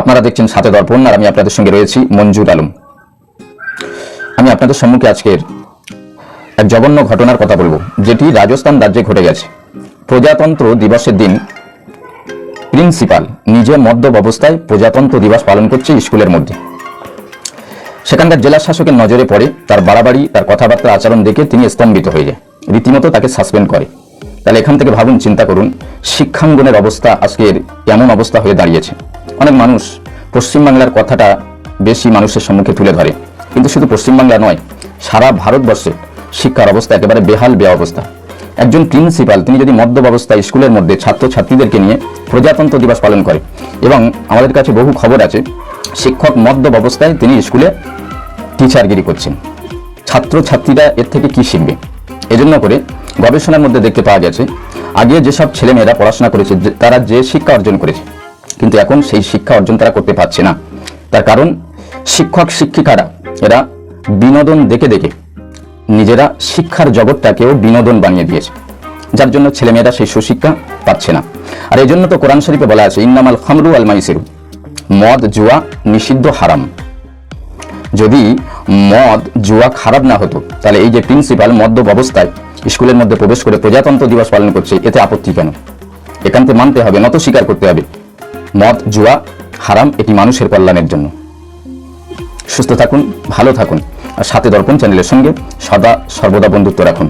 আপনারা দেখছেন সাথে দর্পণ, আর আমি আপনাদের সঙ্গে রয়েছি মঞ্জুর আলম। আমি আপনাদের সম্মুখে আজকের এক জঘন্য ঘটনার কথা বলব, যেটি রাজস্থান রাজ্যে ঘটে গেছে। প্রজাতন্ত্র দিবসের দিন প্রিন্সিপাল নিজে মদ্যপ অবস্থায় প্রজাতন্ত্র দিবস পালন করছে স্কুলের মধ্যে। সেখানকার জেলা শাসকের নজরে পড়ে তার বাড়াবাড়ি, তার কথাবার্তা, আচরণ দেখে তিনি স্তম্ভিত হয়ে যায়। রীতিমতো তাকে সাসপেন্ড করে। তাহলে এখান থেকে ভাবুন, চিন্তা করুন, শিক্ষাঙ্গনের অবস্থা আজকের কেমন অবস্থা হয়ে দাঁড়িয়েছে। অনেক মানুষ পশ্চিমবাংলার কথাটা বেশি মানুষের সম্মুখে তুলে ধরে। কিন্তু শুধু পশ্চিমবাংলা নয়, সারা ভারতবর্ষে শিক্ষার অবস্থা একেবারে বেহাল বেয়া অবস্থা একজন প্রিন্সিপাল, তিনি যদি মদ্যপ অবস্থায় স্কুলের মধ্যে ছাত্র ছাত্রীদেরকে নিয়ে প্রজাতন্ত্র দিবস পালন করে এবং আমাদের কাছে বহু খবর আছে, শিক্ষক মদ্যপ অবস্থায় তিনি স্কুলে টিচারগিরি করছেন। ছাত্র ছাত্রীরা এর থেকে কি শিখবে? এজন্য করে গবেষণার মধ্যে দেখতে পাওয়া গেছে, আগে যেসব ছেলেমেয়েরা পড়াশোনা করেছে, তারা যে শিক্ষা অর্জন করেছে কিন্তু এখন সেই শিক্ষা অর্জন তারা করতে পারছে না। তার কারণ শিক্ষক শিক্ষিকারা, এরা বিনোদন দেখে দেখে নিজেরা শিক্ষার জগৎটাকেও বিনোদন বানিয়ে দিয়েছে। যার জন্য ছেলেমেয়েরা সেই সুশিক্ষা পাচ্ছে না। আর এই জন্য তো কোরআন শরীফে বলা আছে, ইন্নামাল খামরু আল মাইসিরু মদ, জুয়া নিষিদ্ধ হারাম। যদি মদ, জুয়া খারাপ না হতো, তাহলে এই যে প্রিন্সিপাল মদ্যপ অবস্থায় স্কুলের মধ্যে প্রবেশ করে প্রজাতন্ত্র দিবস পালন করছে, এতে আপত্তি কেন? একান্তে মানতে হবে, নত স্বীকার করতে হবে। মদ, জুয়া, হারাম, এটি মানুষের কল্যাণের জন্য। সুস্থ থাকুন, ভালো থাকুন, আর সাথে দর্পণ চ্যানেলের সঙ্গে সদা সর্বদা বন্ধুত্ব রাখুন।